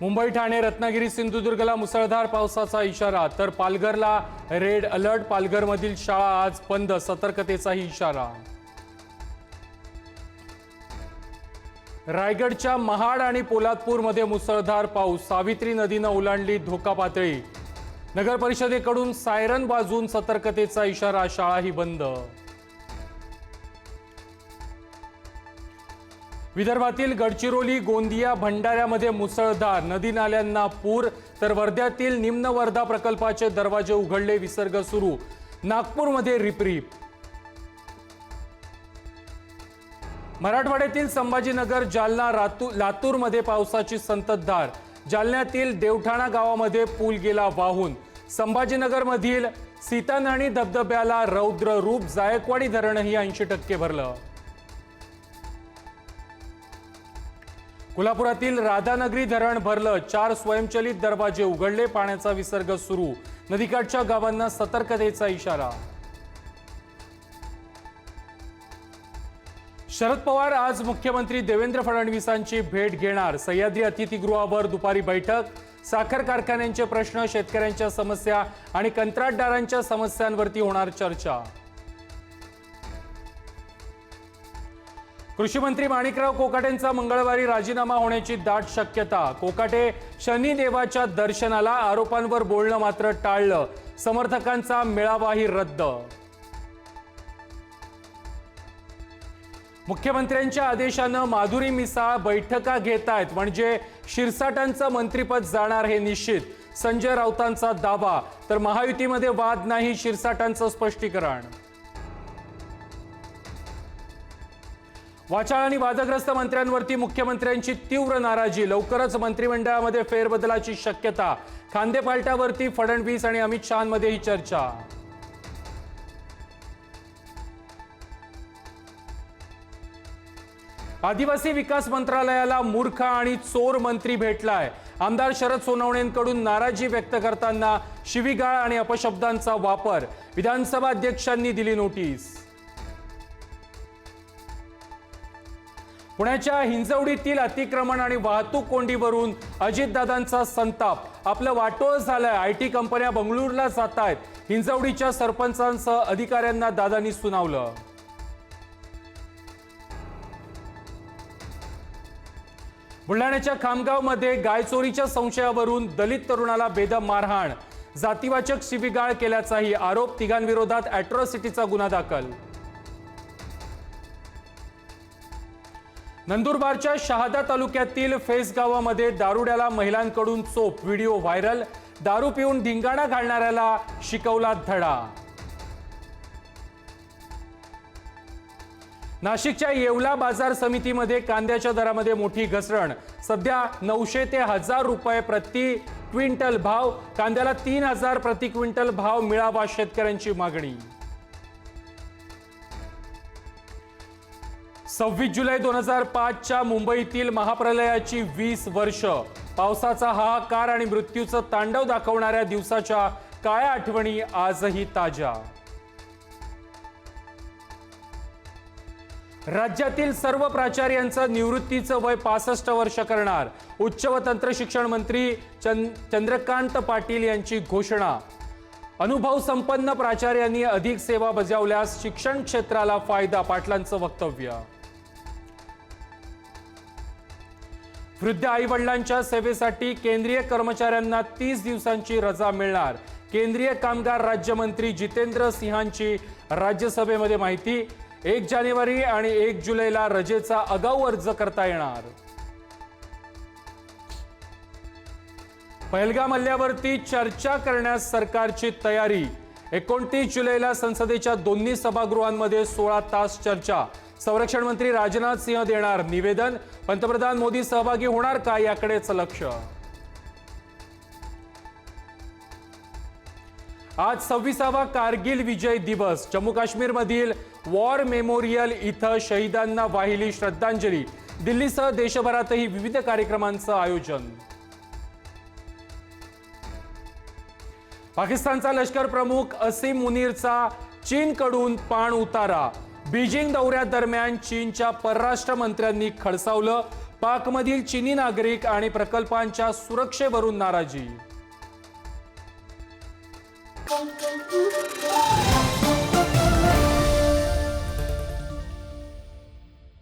मुंबई ठाणे रत्नागिरी सिंधुदुर्गला मुसळधार पावसाचा इशारा. तर पालघरला रेड अलर्ट. पालघरमधील शाळा आज बंद. सतर्कतेचाही इशारा. रायगडच्या महाड आणि पोलादपूरमध्ये मुसळधार पाऊस. सावित्री नदीनं ओलांडली धोका पातळी नगर परिषदेकडून सायरन बाजून सतर्कतेचा इशारा. शाळाही बंद. विदर्भातील गडचिरोली गोंदिया भंडाऱ्यामध्ये मुसळधार नदी नाल्यांना पूर तर वर्ध्यातील निम्न वर्धा प्रकल्पाचे दरवाजे उघडले विसर्ग सुरू. नागपूरमध्ये रिपरिप. मराठवाड्यातील संभाजीनगर जालना रातू लातूरमध्ये पावसाची संततधार. जालन्यातील देवठाणा गावामध्ये पूल गेला वाहून. संभाजीनगरमधील सीतानाणी धबधब्याला रौद्र रूप जायकवाडी धरणही ऐंशी टक्के भरलं. कोल्हापुरातील राधानगरी धरण भरलं चार स्वयंचलित दरवाजे उघडले पाण्याचा विसर्ग सुरू. नदीकाठच्या गावांना सतर्कतेचा इशारा. शरद पवार आज मुख्यमंत्री देवेंद्र फडणवीसांची भेट घेणार. सह्याद्री अतिथीगृहावर दुपारी बैठक. साखर कारखान्यांचे प्रश्न शेतकऱ्यांच्या समस्या आणि कंत्राटदारांच्या समस्यांवरती होणार चर्चा. कृषी मंत्री माणिकराव कोकाटेंचा मंगळवारी राजीनामा होण्याची दाट शक्यता. कोकाटे शनिदेवाच्या दर्शनाला आरोपांवर बोलणं मात्र टाळलं. समर्थकांचा मेळावाही रद्द. मुख्यमंत्र्यांच्या आदेशानं माधुरी मिसाळ बैठका घेत आहेत म्हणजे शिरसाटांचं मंत्रीपद जाणार हे निश्चित. संजय राऊतांचा दावा. तर महायुतीमध्ये वाद नाही शिरसाटांचं स्पष्टीकरण. वाचाळ आणि वादग्रस्त मंत्र्यांवरती मुख्यमंत्र्यांची तीव्र नाराजी. लवकरच मंत्रिमंडळामध्ये फेरबदलाची शक्यता. खांदेपालटावरती फडणवीस आणि अमित शहामध्ये ही चर्चा. आदिवासी विकास मंत्रालयाला मूर्ख आणि चोर मंत्री भेटलाय. आमदार शरद सोनवणेंकडून नाराजी व्यक्त करताना शिवीगाळ आणि अपशब्दांचा वापर. विधानसभा अध्यक्षांनी दिली नोटीस. पुण्याच्या हिंजवडीतील अतिक्रमण आणि वाहतूक कोंडीवरून अजितदादांचा संताप. आपलं वाटोळ झालंय. आय टी कंपन्या बंगळुरूला जात आहेत हिंजवडीच्या सरपंचांसह अधिकाऱ्यांना दादांनी सुनावलं. बुलढाण्याच्या खामगावमध्ये गायचोरीच्या संशयावरून दलित तरुणाला बेदम मारहाण. जातीवाचक शिवीगाळ केल्याचाही आरोप तिघांविरोधात अॅट्रॉसिटीचा गुन्हा दाखल. नंदुरबारच्या शहादा तालुक्यातील फेस गावामध्ये दारुड्याला महिलांकडून चोप व्हिडिओ व्हायरल. दारू पिऊन धिंगाणा घालणाऱ्याला शिकवला धडा. नाशिकच्या येवला बाजार समितीमध्ये कांद्याच्या दरामध्ये मोठी घसरण. सध्या नऊशे ते हजार रुपये प्रति क्विंटल भाव. कांद्याला तीन हजार प्रति क्विंटल भाव मिळावा शेतकऱ्यांची मागणी. सव्वीस जुलै दोन हजार पाचच्या मुंबईतील महाप्रलयाची वीस वर्ष. पावसाचा हाहाकार आणि मृत्यूचं तांडव दाखवणाऱ्या दिवसाच्या काळ्या आठवणी आजही ताज्या? राज्यातील सर्व प्राचार्यांचं निवृत्तीचं वय पासष्ट वर्ष करणार. उच्च व तंत्र शिक्षण मंत्री चंद चंद्रकांत पाटील यांची घोषणा. अनुभव संपन्न प्राचार्यांनी अधिक सेवा बजावल्यास शिक्षण क्षेत्राला फायदा पाटलांचं वक्तव्य. वृद्ध आई वडिलांच्या सेवेसाठी केंद्रीय कर्मचाऱ्यांना तीस दिवसांची रजा मिळणार. केंद्रीय कामगार राज्यमंत्री जितेंद्र सिंहांची राज्यसभेमध्ये माहिती. एक जानेवारी आणि एक जुलैला रजेचा आगाऊ अर्ज करता येणार. पहलगाम हल्ल्यावरती चर्चा करण्यास सरकारची तयारी. एकोणतीस जुलैला संसदेच्या दोन्ही सभागृहांमध्ये सोळा तास चर्चा. संरक्षण मंत्री राजनाथ सिंह देणार निवेदन. पंतप्रधान मोदी सहभागी होणार का याकडेच लक्ष. आज सव्वीसावा कारगिल विजय दिवस. जम्मू काश्मीरमधील वॉर मेमोरियल इथं शहीदांना वाहिली श्रद्धांजली. दिल्लीसह देशभरातही विविध कार्यक्रमांचं आयोजन. पाकिस्तानचा लष्कर प्रमुख असीम मुनीरचा चीनकडून पाण उतारा. बीजिंग दौऱ्यादरम्यान चीनच्या परराष्ट्र मंत्र्यांनी खडसावलं. पाकमधील चिनी नागरिक आणि प्रकल्पांच्या सुरक्षेवरून नाराजी.